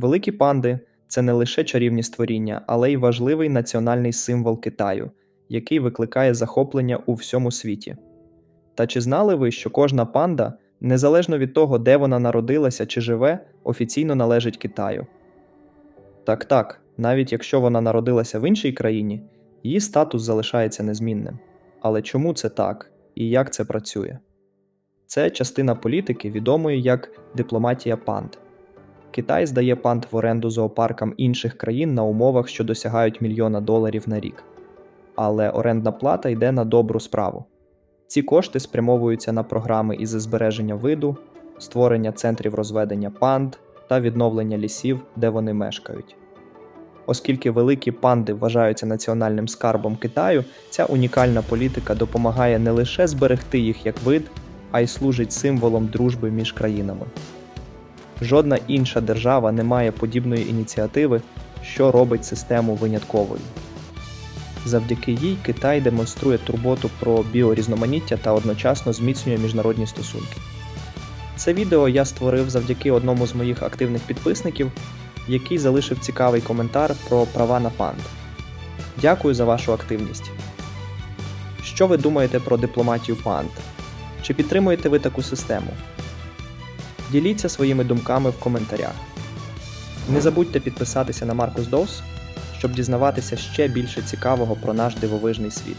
Великі панди це не лише чарівні створіння, але й важливий національний символ Китаю, який викликає захоплення у всьому світі. Та чи знали ви, що кожна панда, незалежно від того, де вона народилася чи живе, офіційно належить Китаю? Так так, навіть якщо вона народилася в іншій країні, її статус залишається незмінним. Але чому це так і як це працює? Це частина політики, відомої як дипломатія панд. Китай здає панд в оренду зоопаркам інших країн на умовах, що досягають мільйона доларів на рік. Але орендна плата йде на добру справу. Ці кошти спрямовуються на програми із збереження виду, створення центрів розведення панд та відновлення лісів, де вони мешкають. Оскільки великі панди вважаються національним скарбом Китаю, ця унікальна політика допомагає не лише зберегти їх як вид, а й служить символом дружби між країнами. Жодна інша держава не має подібної ініціативи, що робить систему винятковою. Завдяки їй Китай демонструє турботу про біорізноманіття та одночасно зміцнює міжнародні стосунки. Це відео я створив завдяки одному з моїх активних підписників, який залишив цікавий коментар про права на панд. Дякую за вашу активність. Що ви думаєте про дипломатію панд? Чи підтримуєте ви таку систему? Діліться своїми думками в коментарях. Не забудьте підписатися на Маркус Дос, щоб дізнаватися ще більше цікавого про наш дивовижний світ.